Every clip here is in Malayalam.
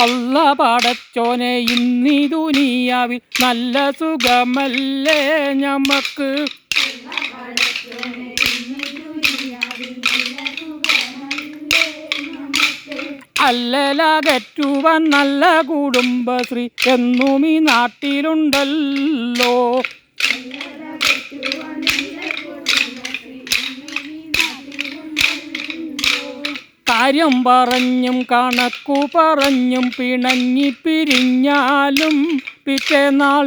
അല്ല പാടച്ചോനെ ഇന്നി ദുനിയാവിൽ നല്ല സുഖമല്ലേ ഞമ്മക്ക്? അല്ലലകറ്റുവാൻ നല്ല കുടുംബശ്രീ എന്നും ഈ നാട്ടിലുണ്ടല്ലോ. കാര്യം പറഞ്ഞും കണക്കു പറഞ്ഞും പിണങ്ങി പിരിഞ്ഞാലും പിറ്റേനാൾ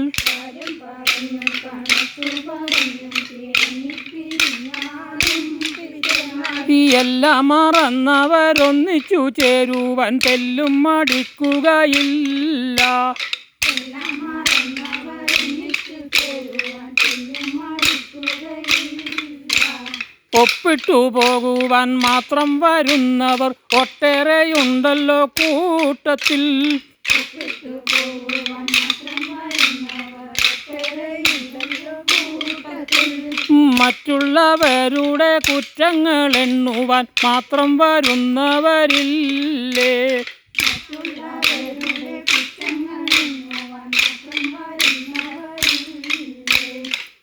എല്ലാം മറന്നവരൊന്നിച്ചു ചേരുവൻ തെല്ലും മടിക്കുകയില്ല. ഒപ്പിട്ടു പോകുവാൻ മാത്രം വരുന്നവർ ഒട്ടേറെയുണ്ടല്ലോ കൂട്ടത്തിൽ. മറ്റുള്ളവരുടെ കുറ്റങ്ങൾ എണ്ണുവാൻ മാത്രം വരുന്നവരില്ലേ?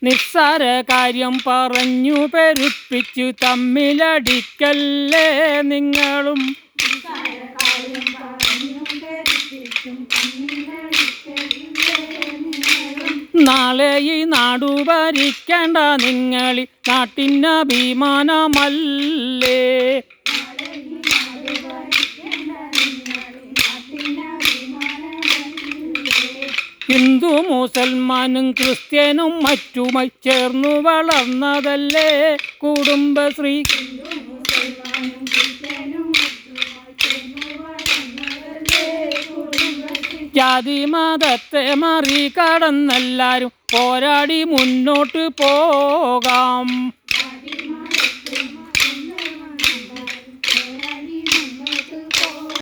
നിസ്സാര കാര്യം പറഞ്ഞു പെരുപ്പിച്ചു തമ്മിലടിക്കല്ലേ നിങ്ങളും? നാളെ ഈ നാടു ഭരിക്കേണ്ട നിങ്ങളി. നാട്ടിനഭിമാനമല്ലേ? ഹിന്ദു മുസൽമാനും ക്രിസ്ത്യനും മറ്റുമായി ചേർന്നു വളർന്നതല്ലേ? കുടുംബശ്രീ ജാതി മതത്തെ മറികടന്നെല്ലാരും പോരാടി മുന്നോട്ട് പോകാം.